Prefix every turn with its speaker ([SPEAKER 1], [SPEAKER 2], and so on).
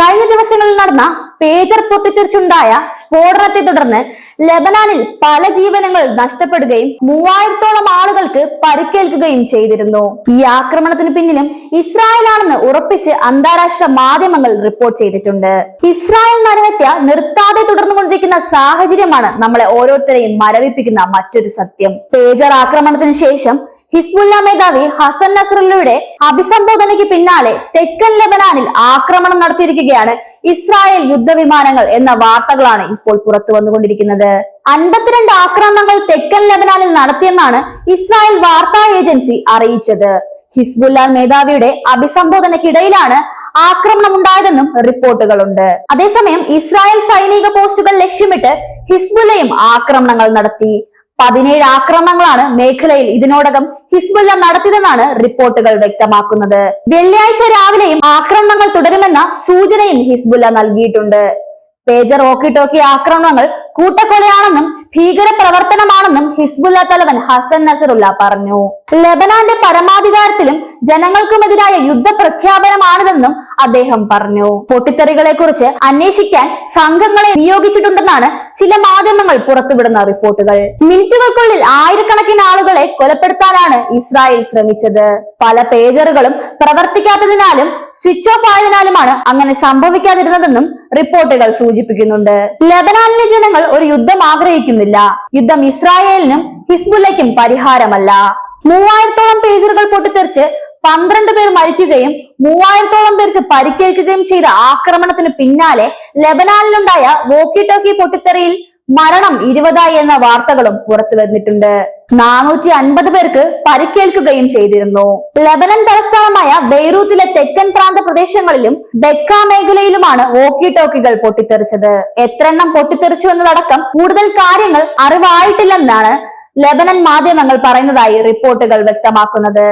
[SPEAKER 1] കഴിഞ്ഞ ദിവസങ്ങളിൽ നടന്ന പേജർ പൊട്ടിത്തെറിച്ചുണ്ടായ സ്ഫോടനത്തെ തുടർന്ന് ലബനാനിൽ പല ജീവനങ്ങൾ നഷ്ടപ്പെടുകയും മൂവായിരത്തോളം ആളുകൾക്ക് പരിക്കേൽക്കുകയും ചെയ്തിരുന്നു. ഈ ആക്രമണത്തിന് പിന്നിലും ഇസ്രായേലാണെന്ന് ഉറപ്പിച്ച് അന്താരാഷ്ട്ര മാധ്യമങ്ങൾ റിപ്പോർട്ട് ചെയ്തിട്ടുണ്ട്. ഇസ്രായേൽ നരഹത്യ നിർത്താതെ തുടർന്നുകൊണ്ടിരിക്കുന്ന സാഹചര്യമാണ് നമ്മളെ ഓരോരുത്തരെയും മരവിപ്പിക്കുന്ന മറ്റൊരു സത്യം. പേജർ ആക്രമണത്തിന് ശേഷം ഹിസ്ബുല്ല മേധാവി ഹസൻ നസ്രല്ലയുടെ അഭിസംബോധനയ്ക്ക് പിന്നാലെ തെക്കൻ ലെബനാനിൽ ആക്രമണം നടത്തിയിരിക്കുകയാണ് ഇസ്രായേൽ യുദ്ധവിമാനങ്ങൾ എന്ന വാർത്തകളാണ് ഇപ്പോൾ പുറത്തു വന്നുകൊണ്ടിരിക്കുന്നത്. അൻപത്തിരണ്ട് ആക്രമണങ്ങൾ തെക്കൻ ലെബനാനിൽ നടത്തിയെന്നാണ് ഇസ്രായേൽ വാർത്താ ഏജൻസി അറിയിച്ചത്. ഹിസ്ബുല്ല മേധാവിയുടെ അഭിസംബോധനയ്ക്കിടയിലാണ് ആക്രമണം ഉണ്ടായതെന്നും റിപ്പോർട്ടുകളുണ്ട്. അതേസമയം ഇസ്രായേൽ സൈനിക പോസ്റ്റുകൾ ലക്ഷ്യമിട്ട് ഹിസ്ബുല്ലയും ആക്രമണങ്ങൾ നടത്തി. പതിനേഴ് ആക്രമണങ്ങളാണ് മേഖലയിൽ ഇതിനോടകം ഹിസ്ബുല്ല നടത്തിയതെന്നാണ് റിപ്പോർട്ടുകൾ വ്യക്തമാക്കുന്നത്. വെള്ളിയാഴ്ച രാവിലെയും ആക്രമണങ്ങൾ തുടരുമെന്ന സൂചനയും ഹിസ്ബുല്ല നൽകിയിട്ടുണ്ട്. പേജർ ഓക്കി ടോക്കി ആക്രമണങ്ങൾ കൂട്ടക്കൊലയാണെന്നും ഭീകര പ്രവർത്തനമാണെന്നും ഹിസ്ബുല്ല തലവൻ ഹസൻ നസറുല്ല പറഞ്ഞു. ലബനാന്റെ പരമാധികാരത്തിലും ജനങ്ങൾക്കുമെതിരായ യുദ്ധ പ്രഖ്യാപനമാണിതെന്നും അദ്ദേഹം പറഞ്ഞു. പൊട്ടിത്തെറികളെ കുറിച്ച് അന്വേഷിക്കാൻ സംഘങ്ങളെ നിയോഗിച്ചിട്ടുണ്ടെന്നാണ് ചില മാധ്യമങ്ങൾ പുറത്തുവിടുന്ന റിപ്പോർട്ടുകൾ. മിനിറ്റുകൾക്കുള്ളിൽ ആയിരക്കണക്കിന് ആളുകളെ കൊലപ്പെടുത്താനാണ് ഇസ്രായേൽ ശ്രമിച്ചത്. പല പേജറുകളും പ്രവർത്തിക്കാത്തതിനാലും സ്വിച്ച് ഓഫ് ആയതിനാലുമാണ് അങ്ങനെ സംഭവിക്കാതിരുന്നതെന്നും റിപ്പോർട്ടുകൾ സൂചിപ്പിക്കുന്നുണ്ട്. ലബനാനിലെ ജനങ്ങൾ ഒരു യുദ്ധം ആഗ്രഹിക്കുന്നില്ല യുദ്ധം ഇസ്രായേലിനും ഹിസ്ബുല്ലയ്ക്കും പരിഹാരമല്ല. മൂവായിരത്തോളം പേജറുകൾ പൊട്ടിത്തെറിച്ച് പന്ത്രണ്ട് പേർ മരിക്കുകയും മൂവായിരത്തോളം പേർക്ക് പരിക്കേൽക്കുകയും ചെയ്ത ആക്രമണത്തിന് പിന്നാലെ ലെബനാനിലുണ്ടായ വോക്കി ടോക്കി പൊട്ടിത്തെറിയിൽ മരണം ഇരുപതായി എന്ന വാർത്തകളും പുറത്തു വന്നിട്ടുണ്ട്. നാനൂറ്റി അൻപത് പേർക്ക് പരിക്കേൽക്കുകയും ചെയ്തിരുന്നു. ലബനൻ തലസ്ഥാനമായ ബെയ്റൂത്തിലെ തെക്കൻ പ്രാന്ത പ്രദേശങ്ങളിലും ബെക്ക മേഖലയിലുമാണ് ഓക്കി ടോക്കികൾ പൊട്ടിത്തെറിച്ചത്. എത്രണ്ണം പൊട്ടിത്തെറിച്ചു എന്നതടക്കം കൂടുതൽ കാര്യങ്ങൾ അറിവായിട്ടില്ലെന്നാണ് ലബനൻ മാധ്യമങ്ങൾ പറയുന്നതായി റിപ്പോർട്ടുകൾ വ്യക്തമാക്കുന്നത്.